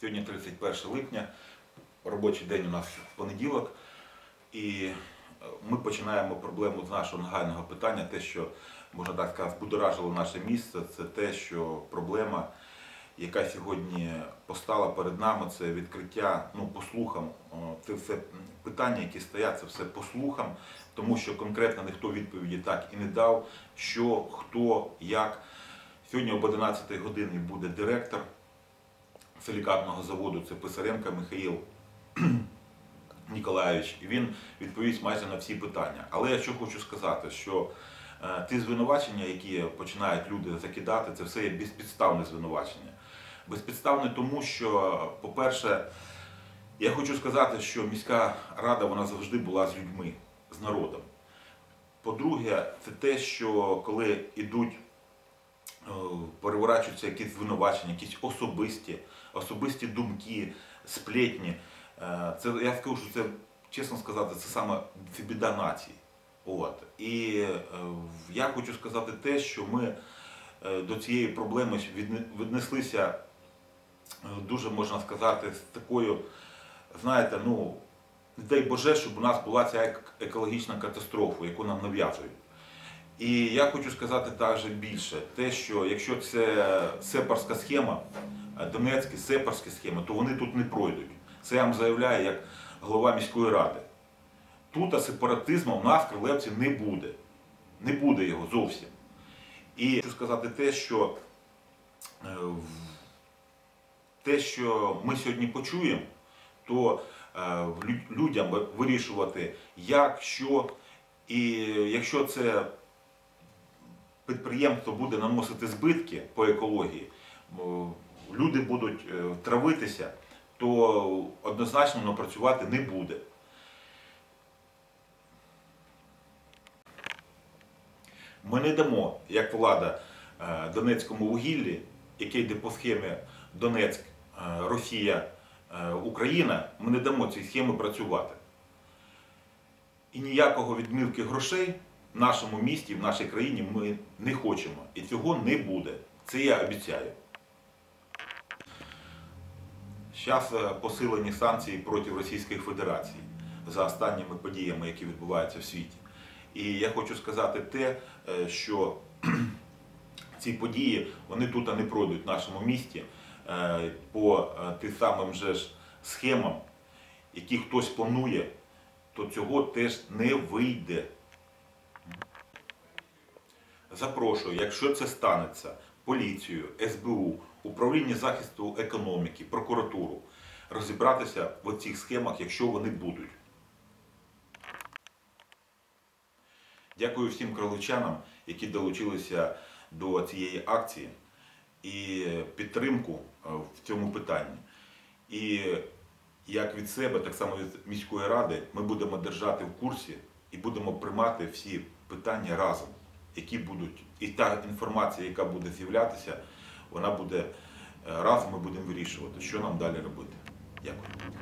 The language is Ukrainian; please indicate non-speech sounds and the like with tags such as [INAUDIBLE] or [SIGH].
Сьогодні 31 липня, робочий день у нас в понеділок, і е, ми починаємо проблему з нашого нагального питання, те, що, можна так сказати, збудоражило наше місце, це те, що проблема, яка сьогодні постала перед нами, це відкриття, ну, по слухам, це все питання, які стоять, це все по слухам, тому що конкретно ніхто відповіді так і не дав, що, хто, як. Сьогодні об 11 годині буде директор силікатного заводу, це Писаренко Михаїл [CLEARS THROAT] Ніколаєвич, він відповість майже на всі питання. Але я що хочу сказати, що е, ті звинувачення, які починають люди закидати, це все є безпідставне звинувачення. Безпідставне тому, що, по-перше, я хочу сказати, що міська рада вона завжди була з людьми, з народом. По-друге, це те, що коли йдуть переворачуються якісь звинувачення, якісь особисті, особисті думки, сплетні. Е, Це я скажу, що це, чесно сказати, це саме це біда нації. От. І е, я хочу сказати те, що ми е, до цієї проблеми віднеслися е, дуже можна сказати з такою, знаєте, ну, не дай Боже, щоб у нас була ця екологічна катастрофа, яку нам нав'язують. І я хочу сказати також більше, те, що якщо це сепарська схема, е, донецькі сепарські схеми, то вони тут не пройдуть. Це я вам заявляю як голова міської ради. Тут сепаратизму в нас в Крилевці не буде. Не буде його зовсім. І хочу сказати те, що е, те, що ми сьогодні почуємо, то е, людям вирішувати, як, що. І якщо це підприємство буде наносити збитки по екології, люди будуть е, травитися, то однозначно воно працювати не буде. Ми не дамо, як влада, е, Донецькому вугіллі, яке йде по схемі Донецьк, е, Росія, Україна, ми не дамо цій схемі працювати. І ніякого відмивки грошей нашому місті, в нашій країні ми не хочемо. І цього не буде. Це я обіцяю. Зараз посилені санкції проти Російської Федерації за останніми подіями, які відбуваються в світі. І я хочу сказати те, е, що [CLEARS THROAT] ці події вони тут не пройдуть в нашому місті е, по е, тим самим же ж схемам, які хтось планує, то цього теж не вийде. Запрошую, якщо це станеться, поліцію, СБУ, управління захисту економіки, прокуратуру, розібратися в цих схемах, якщо вони будуть. Дякую всім кроличанам, які долучилися до цієї акції і підтримку е, в цьому питанні. І як від себе, так само від міської ради, ми будемо держати в курсі і будемо приймати всі питання разом, які будуть, і та інформація, яка буде з'являтися, вона буде е, разом ми будемо вирішувати, що нам далі робити. Дякую.